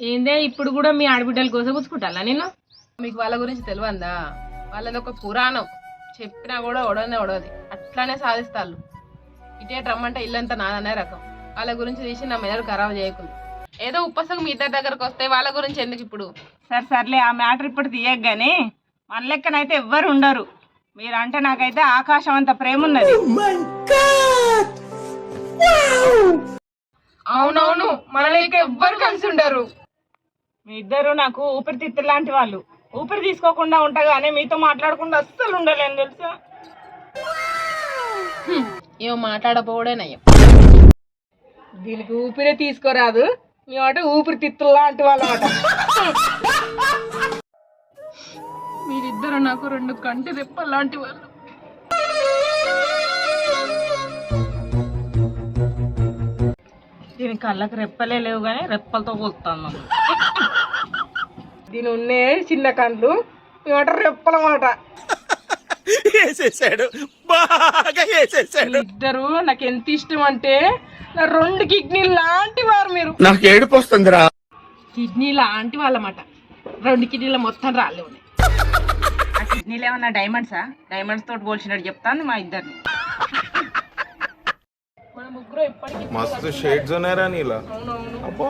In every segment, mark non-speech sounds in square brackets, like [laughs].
ఏందే ఇప్పుడు కూడా మీ ఆడబిడ్డల కోసం పుచ్చుకుంటా నేను మీకు వాళ్ళ గురించి తెలియందా వాళ్ళది ఒక పురాణం. చెప్పినా కూడా ఒడనే ఒడది అట్లానే సాధిస్తారు ఇటే రమ్మంటే ఇల్లంతా నాదనే రకం. వాళ్ళ గురించి తీసి నా మెదడు ఖరాబ్ చేయకుండా ఏదో ఉప్పసకు మీ ఇద్దరి దగ్గరకు వస్తే వాళ్ళ గురించి ఎందుకు ఇప్పుడు? సరే సర్లే ఆ మ్యాటర్ ఇప్పుడు తీయక గానీ మన లెక్కనైతే ఎవ్వరు ఉండరు. మీరంటే నాకైతే ఆకాశం అంత ప్రేమ ఉన్నది అవునవును మన లెక్క ఎవ్వరు కలిసి ఉండరు. మీ ఇద్దరు నాకు ఊపిరితిత్తులు లాంటి వాళ్ళు. ఊపిరి తీసుకోకుండా ఉంటా కానీ మీతో మాట్లాడకుండా అస్సలు ఉండలేను తెలుసా? ఏమో మాట్లాడపోవడే నయ్యం దీనికి ఊపిరే తీసుకోరాదు. మేమంటే ఊపిరి తిత్తులు లాంటి వాళ్ళమాట మీరిద్దరు నాకు రెండు కంటి రెప్ప లాంటి వాళ్ళు. దీని కళ్ళకి రెప్పలే లేవు కానీ రెప్పలతో నన్ను. దీని ఉన్నే చిన్న కండ్లు మేమంటే రెప్పలమాట వేసేసాడు. బాగా వేసేసాడు. ఇద్దరు నాకు ఎంత ఇష్టం అంటే నా రెండు కిడ్నీ లాంటి వారు మీరు. నాకు ఏడుపు వస్తుందిరా. కిడ్నీ లాంటి వాళ్ళమాట. రెండు కిడ్నీల మొత్తం రాలే ఉన్నాయి. ఆ కిడ్నీలు ఏమన్నా డైమండ్సా డైమండ్స్ తోటి పోల్చినట్టు చెప్తాను మా ఇద్దరిని. మస్తు షేడ్స్ ఉన్నారా. నీలా? అబ్బో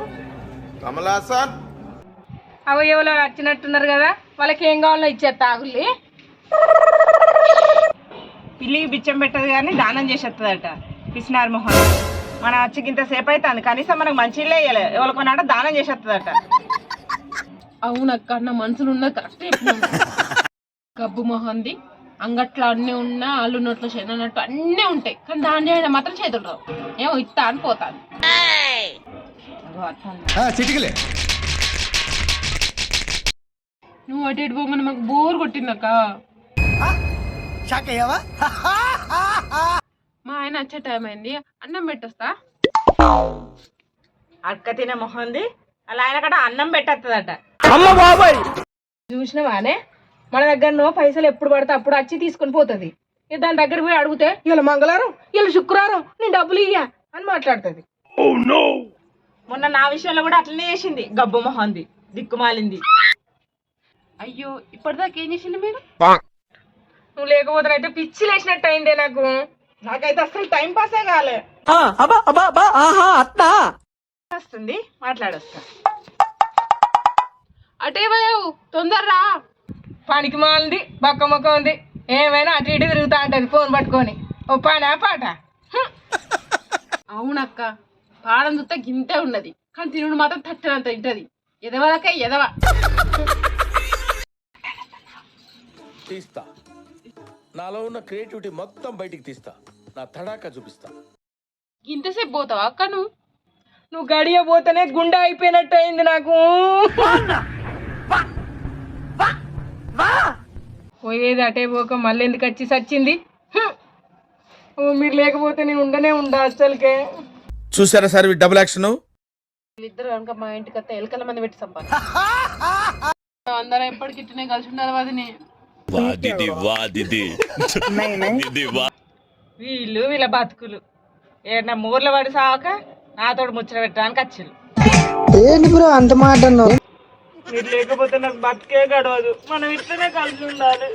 కమలాసన్ అవయవలో నచ్చినట్టున్నారు వచ్చినట్టున్నారు కదా వాళ్ళకి ఏం కావాలో ఇచ్చే తాగులి పిల్లికి బిచ్చం పెట్టదు కానీ దానం చేసేస్తుందట పిసినార్ మొహం మన వచ్చి సేపు అవుతుంది కనీసం మనకు మంచి ఇల్లే వేయలే ఎవరికొన్నాట దానం చేసేస్తుందట అవునక్క నా మనసులో ఉన్న కష్టం [laughs] గబ్బు మొహంది. అంగట్లో అన్నీ ఉన్నా ఆలు నోట్లో చెన్నట్టు అన్నీ ఉంటాయి. కానీ దాని చేయడం మాత్రం చేతులు రావు. ఏమో ఇస్తా అని పోతాను. నువ్వు అటు ఇటు పోగానే మాకు బోర్ కొట్టిందక్క. మా ఆయన వచ్చే టైం అయింది. అన్నం పెట్టొస్తా? అక్క తినే మొహంది అలా ఆయన అన్నం పెట్టేస్తుందట చూసినవానే? మన దగ్గర నో పైసలు ఎప్పుడు పడితే అప్పుడు వచ్చి తీసుకొని పోతుంది. దాని దగ్గర పోయి అడిగితే ఇలా మంగళవారం? ఇలా శుక్రవారం నేను డబ్బులు ఇయ్యా అని మాట్లాడుతుంది. మొన్న నా విషయంలో కూడా అట్లనే చేసింది. గబ్బు మొహంది దిక్కుమాలింది. అయ్యో ఇప్పటిదాకా ఏం చేసింది మీరు? నువ్వు లేకపోతే అయితే పిచ్చి లేచినట్టు అయిందే నాకు. నాకైతే అసలు టైం పాసే కాలే. వస్తుంది మాట్లాడొస్తా. అటే పోయావు తొందరరా. పనికి మాలింది బక్క మొక్క ఉంది. ఏమైనా అటు ఇటు తిరుగుతా అంటది ఫోన్ పట్టుకొని. ఓ పానా పాట. అవునక్క పాడం చూస్తే గింతే ఉన్నది. కానీ తినుడు మాత్రం తట్టనంత తింటది. ఎదవలకే ఎదవ. తీస్తా. నాలో ఉన్న క్రియేటివిటీ మొత్తం బయటికి తీస్తా. నా తడాకా చూపిస్తా. ఇంతసేపు పోతావా అక్క నువ్వు? నువ్వు గడియ పోతేనే గుండె అయిపోయినట్టు అయింది నాకు. పోయేది అటే పోక మళ్ళీ ఎందుకు వచ్చి సచ్చింది? మీరు లేకపోతే నేను ఉండనే ఉండా అసలుకే చూసారా సార్ డబుల్ యాక్షన్ వీళ్ళిద్దరు కనుక మా ఇంటికి వస్తే ఎలకల మంది పెట్టి సంపాలి అందరం ఎప్పటికి ఇట్టనే కలిసి ఉండాలి వదిని. వాదిది వాదిది. ఇది వా వీళ్ళు వీళ్ళ బతుకులు. ఏడన్నా మూర్ల పడి సాక నాతోటి ముచ్చట పెట్టడానికి వచ్చిళ్ళు. మీరు లేకపోతే నాకు బతికే గడవదు. మనం ఇట్లనే కలిసి ఉండాలి.